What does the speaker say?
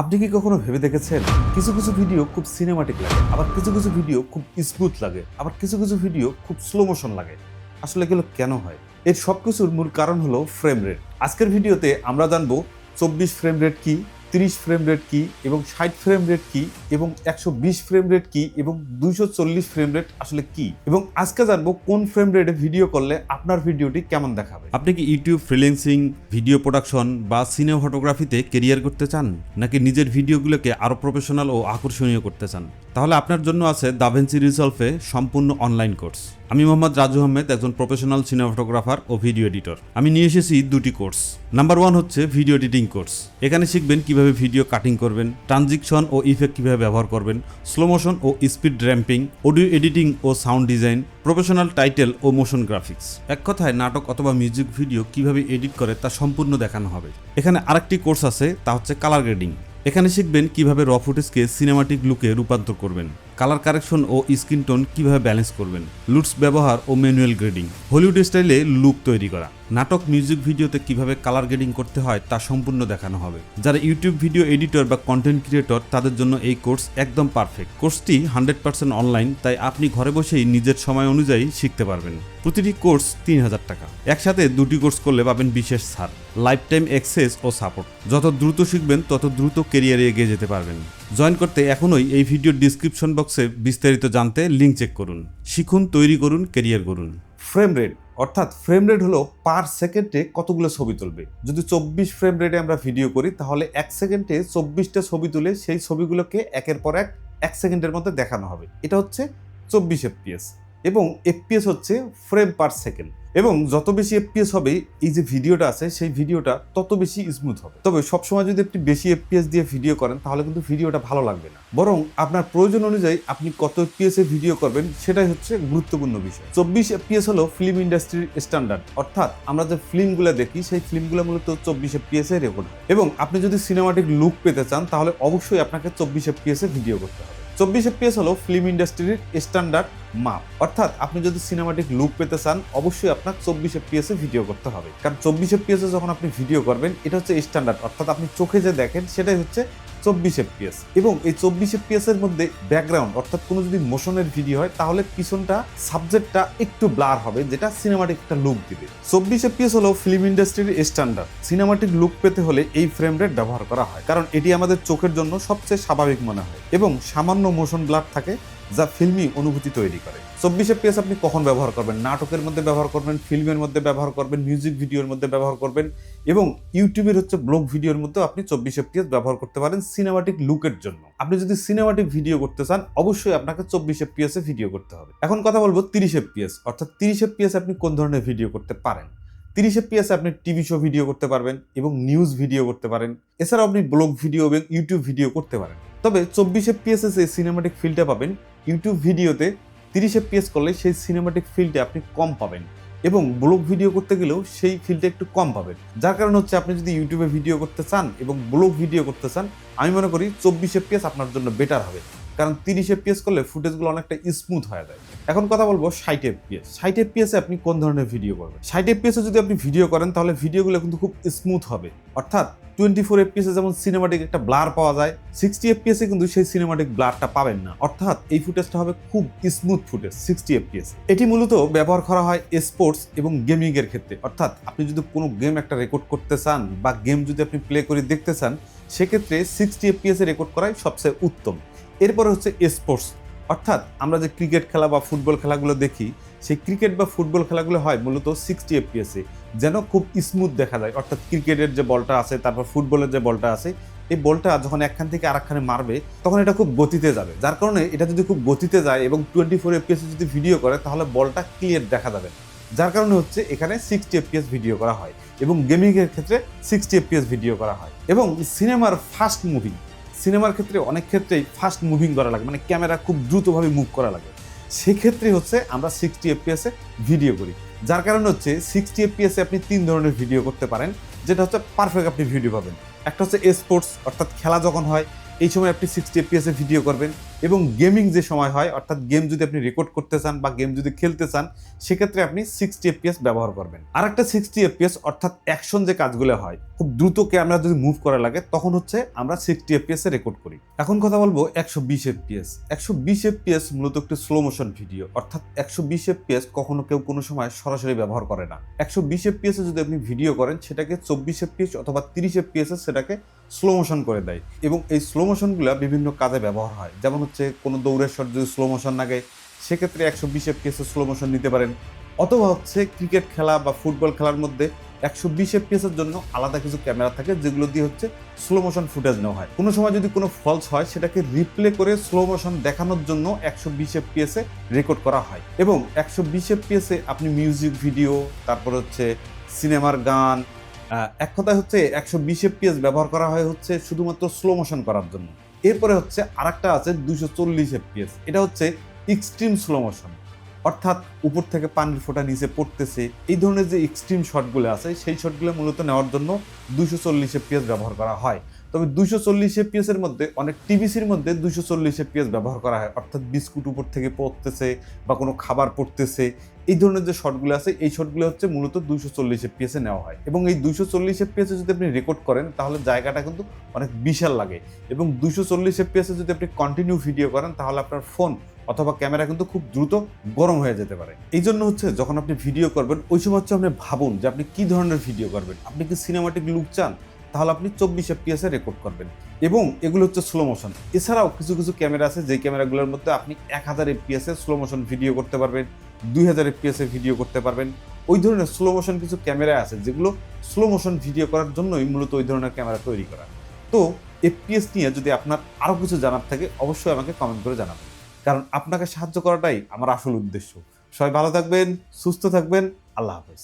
আপনি কি কখনো ভেবে দেখেছেন? কিছু কিছু ভিডিও খুব সিনেমাটিক লাগে, আবার কিছু কিছু ভিডিও খুব স্মুথ লাগে, আবার কিছু কিছু ভিডিও খুব স্লো মোশন লাগে। আসলে এগুলো কেন হয়? এর সব কিছুর মূল কারণ হলো ফ্রেম রেট আজকের ভিডিওতে আমরা জানব, চব্বিশ ফ্রেম রেট কি? তিরিশ ফ্রেম রেট কি এবং ষাট ফ্রেম রেট কি এবং একশো বিশ ফ্রেম রেট কি এবং দুইশো চল্লিশ ফ্রেম রেট আসলে কি? এবং আজকে জানব কোন ফ্রেম রেটে ভিডিও করলে আপনার ভিডিওটি কেমন দেখাবে। আপনি কি ইউটিউব ফ্রিল্যান্সিং ভিডিও প্রোডাকশন বা সিনেমা ফটোগ্রাফিতে কেরিয়ার করতে চান? নাকি নিজের ভিডিওগুলোকে আরও প্রফেশনাল ও আকর্ষণীয় করতে চান? তাহলে আপনার জন্য আছে দাভেন্সি রিসলভে সম্পূর্ণ অনলাইন কোর্স আমি মোহাম্মদ রাজু আহমেদ, একজন প্রফেশনাল সিনেমাটোগ্রাফার ও ভিডিও এডিটর আমি নিয়ে এসেছি দুটি কোর্স। নাম্বার ওয়ান হচ্ছে ভিডিও এডিটিং কোর্স এখানে শিখবেন কীভাবে ভিডিও কাটিং করবেন ট্রানজিকশন ও ইফেক্ট কীভাবে ব্যবহার করবেন স্লো মোশন ও স্পিড র্যাম্পিং অডিও এডিটিং ও সাউন্ড ডিজাইন প্রফেশনাল টাইটেল ও মোশন গ্রাফিক্স এক কথায়, নাটক অথবা মিউজিক ভিডিও কীভাবে এডিট করে তা সম্পূর্ণ দেখানো হবে। এখানে আরেকটি কোর্স আছে, তা হচ্ছে কালার গ্রেডিং এখানে শিখবেন কীভাবে র ফুটেজকে সিনেমাটিক লুকে রূপান্তর করবেন। কালার কারেকশন ও স্কিন টোন কীভাবে ব্যালেন্স করবেন? লুটস ব্যবহার ও ম্যানুয়াল গ্রেডিং। হলিউড স্টাইলে লুক তৈরি করা। নাটক মিউজিক ভিডিওতে কীভাবে কালার গ্রেডিং করতে হয় তা সম্পূর্ণ দেখানো হবে। যারা ইউটিউব ভিডিও এডিটর বা কন্টেন্ট ক্রিয়েটর তাদের জন্য এই কোর্স একদম পারফেক্ট কোর্সটি হান্ড্রেড পার্সেন্ট অনলাইন তাই আপনি ঘরে বসেই নিজের সময় অনুযায়ী শিখতে পারবেন। প্রতিটি কোর্স তিন হাজার টাকা। একসাথে দুটি কোর্স করলে পাবেন বিশেষ ছাড় লাইফ টাইম অ্যাক্সেস ও সাপোর্ট যত দ্রুত শিখবেন, তত দ্রুত কেরিয়ারে এগিয়ে যেতে পারবেন। জয়েন করতে এখনই এই ভিডিওর ডিসক্রিপশন বক্সে বিস্তারিত জানতে লিঙ্ক চেক করুন। শিখুন, তৈরি করুন কেরিয়ার করুন ফ্রেম রেট অর্থাৎ ফ্রেম রেট হলো পার সেকেন্ডে কতগুলো ছবি তুলবে? যদি চব্বিশ ফ্রেম রেটে আমরা ভিডিও করি, তাহলে এক সেকেন্ডে চব্বিশটা ছবি তুলে সেই ছবিগুলোকে একের পর এক এক সেকেন্ডের মধ্যে দেখানো হবে। এটা হচ্ছে চব্বিশ এফপিএস এবং এফপিএস হচ্ছে ফ্রেম পার সেকেন্ড এবং যত বেশি এফপিএস হবে, এই যে ভিডিওটা আছে, সেই ভিডিওটা তত বেশি স্মুথ হবে। তবে সবসময় যদি আপনি বেশি এফপিএস দিয়ে ভিডিও করেন, তাহলে কিন্তু ভিডিওটা ভালো লাগবে না। বরং আপনার প্রয়োজন অনুযায়ী আপনি কত এফপিএস এ ভিডিও করবেন, সেটাই হচ্ছে গুরুত্বপূর্ণ বিষয়। চব্বিশ এফপিএস হলো ফিল্ম ইন্ডাস্ট্রির স্ট্যান্ডার্ড অর্থাৎ আমরা যে ফিল্মগুলো দেখি, সেই ফিল্মগুলো মূলত চব্বিশ এফপিএস এ রেকর্ড এবং আপনি যদি সিনেমাটিক লুক পেতে চান, তাহলে অবশ্যই আপনাকে চব্বিশ এফপিএস এ ভিডিও করতে হবে। চব্বিশ এফপিএস হলো ফিল্ম ইন্ডাস্ট্রির স্ট্যান্ডার্ড মাপ। অর্থাৎ আপনি যদি সিনেমাটিক লুক পেতে চান, অবশ্যই আপনার চব্বিশ এফপিএস এ ভিডিও করতে হবে। কারণ চব্বিশ এফপিএস এ যখন আপনি ভিডিও করবেন, এটা হচ্ছে স্ট্যান্ডার্ড অর্থাৎ আপনি চোখে যে দেখেন, সেটাই হচ্ছে চব্বিশ এফপিএস এবং এই চব্বিশ এফপিএস এর মধ্যে ব্যাকগ্রাউন্ড অর্থাৎ কোনো যদি মোশনের ভিডিও হয়, তাহলে পিছনটা সাবজেক্টটা একটু ব্লার হবে, যেটা সিনেমাটিক একটা লুক দিবে। চব্বিশ এফপিএস হলো ফিল্ম ইন্ডাস্ট্রির স্ট্যান্ডার্ড সিনেমাটিক লুক পেতে হলে এই ফ্রেম রেট ব্যবহার করা হয়। কারণ এটি আমাদের চোখের জন্য সবচেয়ে স্বাভাবিক মনে হয়। এবং সামান্য মোশন ব্লার থাকে যা ফিল্মি অনুভূতি তৈরি করে। চব্বিশ এফপিএস আপনি কখন ব্যবহার করবেন? নাটকের মধ্যে ব্যবহার করবেন, ফিল্মের মধ্যে ব্যবহার করবেন মিউজিক ভিডিওর মধ্যে ব্যবহার করবেন এবং ইউটিউবের হচ্ছে ব্লগ ভিডিওর মধ্যে আপনি চব্বিশ এফপিএস ব্যবহার করতে পারেন সিনেমাটিক লুকের জন্য। আপনি যদি সিনেমাটিক ভিডিও করতে চান, অবশ্যই আপনাকে চব্বিশ এফপিএস এ ভিডিও করতে হবে। এখন কথা বলব তিরিশ এফপিএস অর্থাৎ তিরিশ এফপিএস আপনি কোন ধরনের ভিডিও করতে পারেন? তিরিশ এফপিএস আপনি টিভি শো ভিডিও করতে পারবেন এবং নিউজ ভিডিও করতে পারেন। এছাড়াও আপনি ব্লগ ভিডিও এবং ইউটিউব ভিডিও করতে পারেন। তবে চব্বিশ এফপিএস যে সিনেমাটিক ফিল্ডটা পাবেন ইউটিউব ভিডিওতে তিরিশ এফপিএস করলে সেই সিনেমাটিক ফিল্ডে আপনি কম পাবেন। এবং ব্লগ ভিডিও করতে গেলেও সেই ফিল্ডে একটু কম পাবেন। যার কারণ হচ্ছে আপনি যদি ইউটিউবে ভিডিও করতে চান এবং ব্লগ ভিডিও করতে চান, আমি মনে করি চব্বিশ এফপিএস আপনার জন্য বেটার হবে। কারণ তিরিশ এফপিএস করলে ফুটেজগুলো অনেকটা স্মুথ হয়ে যায়। এখন কথা বলব ষাট এফপিএস ষাট এফপিএস আপনি কোন ধরনের ভিডিও করবেন? ষাট এফপিএস যদি আপনি ভিডিও করেন, তাহলে ভিডিওগুলো কিন্তু খুব স্মুথ হবে। অর্থাৎ টোয়েন্টি ফোর এফপিএস যেমন সিনেমাটিক একটা ব্লার পাওয়া যায় সিক্সটি এফপিএস কিন্তু সেই সিনেমাটিক ব্লারটা পাবেন না। অর্থাৎ এই ফুটেজটা হবে খুব স্মুথ ফুটেজ সিক্সটি এফপিএস এটি মূলত ব্যবহার করা হয় স্পোর্টস এবং গেমিং এর ক্ষেত্রে। অর্থাৎ আপনি যদি কোনো গেম একটা রেকর্ড করতে চান বা গেম যদি আপনি প্লে করে দেখতে চান, সেক্ষেত্রে সিক্সটি এফপিএস রেকর্ড করাই সবচেয়ে উত্তম। এরপরে হচ্ছে স্পোর্টস অর্থাৎ আমরা যে ক্রিকেট খেলা বা ফুটবল খেলাগুলো দেখি, সেই ক্রিকেট বা ফুটবল খেলাগুলো হয় মূলত সিক্সটি এফপিএসে যেন খুব স্মুথ দেখা যায়। অর্থাৎ ক্রিকেটের যে বলটা আছে, তারপর ফুটবলের যে বলটা আছে, এই বলটা যখন একখান থেকে আরেকখানে মারবে, তখন এটা খুব গতিতে যাবে। যার কারণে এটা যদি খুব গতিতে যায় এবং টোয়েন্টি ফোর এফপিএসে যদি ভিডিও করে, তাহলে বলটা ক্লিয়ার দেখা যাবে। যার কারণে হচ্ছে এখানে সিক্সটি এফপিএস ভিডিও করা হয় এবং গেমিংয়ের ক্ষেত্রে সিক্সটি এফপিএস ভিডিও করা হয়। এবং সিনেমার ফাস্ট মুভিং সিনেমার ক্ষেত্রে অনেক ক্ষেত্রেই ফাস্ট মুভিং করা লাগে মানে ক্যামেরা খুব দ্রুতভাবে মুভ করা লাগে। সেক্ষেত্রে হচ্ছে আমরা সিক্সটি এফপিএসে ভিডিও করি। যার কারণে হচ্ছে সিক্সটি এফপিএসে আপনি তিন ধরনের ভিডিও করতে পারেন, যেটা হচ্ছে পারফেক্ট আপনি ভিডিও পাবেন। একটা হচ্ছে স্পোর্টস অর্থাৎ খেলা যখন হয়, এই সময় আপনি সিক্সটি এফপিএস ভিডিও করবেন। এবং গেমিং যে সময় হয়, অর্থাৎ গেম যদি আপনি রেকর্ড করতে চান বা গেম যদি খেলতে চান, সেক্ষেত্রে আপনি সিক্সটি এফপিএস ব্যবহার করবেন। আর একটা সিক্সটি এফপিএস অর্থাৎ অ্যাকশন যে কাজগুলো হয়, খুব দ্রুত ক্যামেরা যদি মুভ করা লাগে, তখন হচ্ছে আমরা সিক্সটি এফপিএস রেকর্ড করি। এখন কথা বলব একশো বিশ এফপিএস একশো বিশ এফপিএস মূলত একটি স্লো মোশন ভিডিও অর্থাৎ একশো বিশ এফপিএস কখনো কেউ কোনো সময় সরাসরি ব্যবহার করে না। একশো বিশ এফপিএস যদি আপনি ভিডিও করেন, সেটাকে চব্বিশ এফপিএস অথবা তিরিশ এফপিএস সেটাকে স্লো মোশন করে দেয়। এবং এই স্লো মোশনগুলো বিভিন্ন কাজে ব্যবহার হয়। যেমন হচ্ছে কোনো দৌড়ের শট যদি স্লো মোশন লাগে সেক্ষেত্রে একশো বিশ এ স্লো মোশন নিতে পারেন। অথবা হচ্ছে ক্রিকেট খেলা বা ফুটবল খেলার মধ্যে একশো বিশ এর জন্য আলাদা কিছু ক্যামেরা থাকে, যেগুলো দিয়ে হচ্ছে স্লো মোশন ফুটেজ নেওয়া হয়। কোনো সময় যদি কোনো ফলস হয়, সেটাকে রিপ্লে করে স্লো মোশন দেখানোর জন্য একশো বিশ এফপিএস রেকর্ড করা হয়। এবং একশো বিশ এফপিএস আপনি মিউজিক ভিডিও তারপর হচ্ছে সিনেমার গান এক কথায় হচ্ছে একশো বিশ এফপিএস ব্যবহার করা হয় হচ্ছে শুধুমাত্র স্লো মোশন করার জন্য। এরপরে হচ্ছে আরেকটা আছে দুশো চল্লিশ এফপিএস এটা হচ্ছে এক্সট্রিম স্লো মোশন অর্থাৎ উপর থেকে পানির ফোঁটা নিচে পড়তেছে। এই ধরনের যে এক্সট্রিম শটগুলো আছে, সেই শটগুলো মূলত নেওয়ার জন্য দুশো চল্লিশ এফপিএস ব্যবহার করা হয়। তবে দুশো চল্লিশ এফপিএস এর মধ্যে, অনেক টিভিসির মধ্যে দুশো চল্লিশ এফপিএস ব্যবহার করা হয়। অর্থাৎ বিস্কুট উপর থেকে পড়তেছে বা কোনো খাবার পড়তেছে, এই ধরনের যে শটগুলো আছে, এই শটগুলো হচ্ছে মূলত দুশো চল্লিশ এফপিএসে নেওয়া হয়। এবং এই দুইশো চল্লিশ এফপিএসে যদি আপনি রেকর্ড করেন, তাহলে জায়গাটা কিন্তু অনেক বিশাল লাগে। এবং দুশো চল্লিশ এফপিএসে যদি আপনি কন্টিনিউ ভিডিও করেন, তাহলে আপনার ফোন অথবা ক্যামেরা কিন্তু খুব দ্রুত গরম হয়ে যেতে পারে। এই জন্য হচ্ছে যখন আপনি ভিডিও করবেন, ওই সময় হচ্ছে আপনি ভাবুন যে আপনি কী ধরনের ভিডিও করবেন। আপনি কি সিনেমাটিক লুক চান? তাহলে আপনি চব্বিশ এফপিএসে রেকর্ড করবেন। এবং এগুলো হচ্ছে স্লো মোশন এছাড়াও কিছু কিছু ক্যামেরা আছে, যেই ক্যামেরাগুলোর মধ্যে আপনি এক হাজার এফপিএসে স্লো মোশন ভিডিও করতে পারবেন, দুই হাজার এফপিএসে ভিডিও করতে পারবেন। ওই ধরনের স্লো মোশন কিছু ক্যামেরা আছে, যেগুলো স্লো মোশন ভিডিও করার জন্যই মূলত ওই ধরনের ক্যামেরা তৈরি করা। তো এফপিএস নিয়ে যদি আপনার আরও কিছু জানার থাকে, অবশ্যই আমাকে কমেন্ট করে জানাবেন। কারণ আপনাকে সাহায্য করাটাই আমার আসল উদ্দেশ্য। সবাই ভালো থাকবেন, সুস্থ থাকবেন, আল্লাহ হাফেজ।